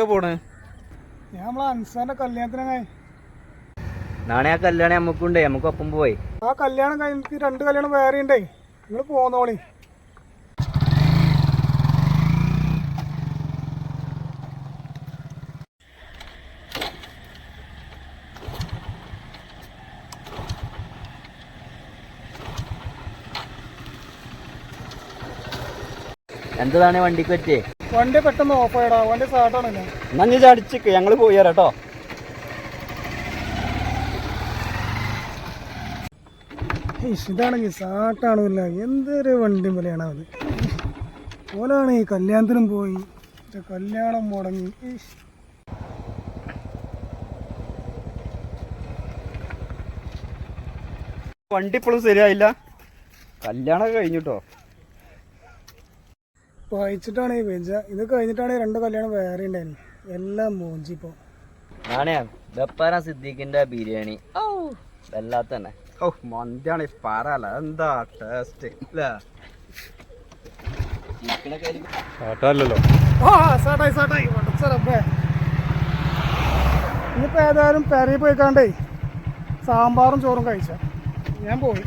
എവിടൊക്കെ പോണ്? ഞാൻ നമ്മളെ അൻസാന്റെ കല്യാണത്തിനായി നാളെ ആ കല്യാണം നമുക്കുണ്ടേ നമുക്ക് ഒപ്പം പോയി. ആ കല്യാണം കഴിഞ്ഞിട്ട് രണ്ട് കല്യാണം വേറെ ഉണ്ടേ. നിങ്ങൾ പോന്നോളി. എന്താണ് വണ്ടിക്ക് പറ്റിയേ? വണ്ടി പെട്ടെന്ന് ഓഫ് ആയിടാ. വണ്ടി സ്റ്റാർട്ടാണല്ലോ എന്നാ നീ ചടിച്ചിക്ക് ഞങ്ങൾ പോയി തരാട്ടോ ഇതാണെങ്കിൽ സാട്ടാണല്ല എന്തൊരു വണ്ടി വിലയാണ് അത് ഓലാണ് ഈ കല്യാണത്തിനും പോയി. കല്യാണം മുടങ്ങി. വണ്ടി ഇപ്പോഴും ശരിയായില്ല. കല്യാണം കഴിഞ്ഞിട്ടോ വായിച്ചിട്ടാണ് ഈ വെജ ഇത് കഴിഞ്ഞിട്ടാണ് രണ്ട് കല്യാണം വേറെ ഉണ്ടായിരുന്നു എല്ലാം മോഞ്ചിപ്പോ നാണയാ? ബപ്പാന സിദ്ദീഖിന്റെ ബിരിയാണി. വല്ലാത്ത തന്നെ ഓ മന്തിയാണ് പറല്ല എന്താ ടേസ്റ്റ് സാട്ടായി സാട്ടായി വടച്ചറപ്പേ ഇനിയിപ്പോൾ ഏതായാലും പെരയിൽ പോയിക്കാണ്ടേ സാമ്പാറും ചോറും കഴിച്ച. ഞാൻ പോയി.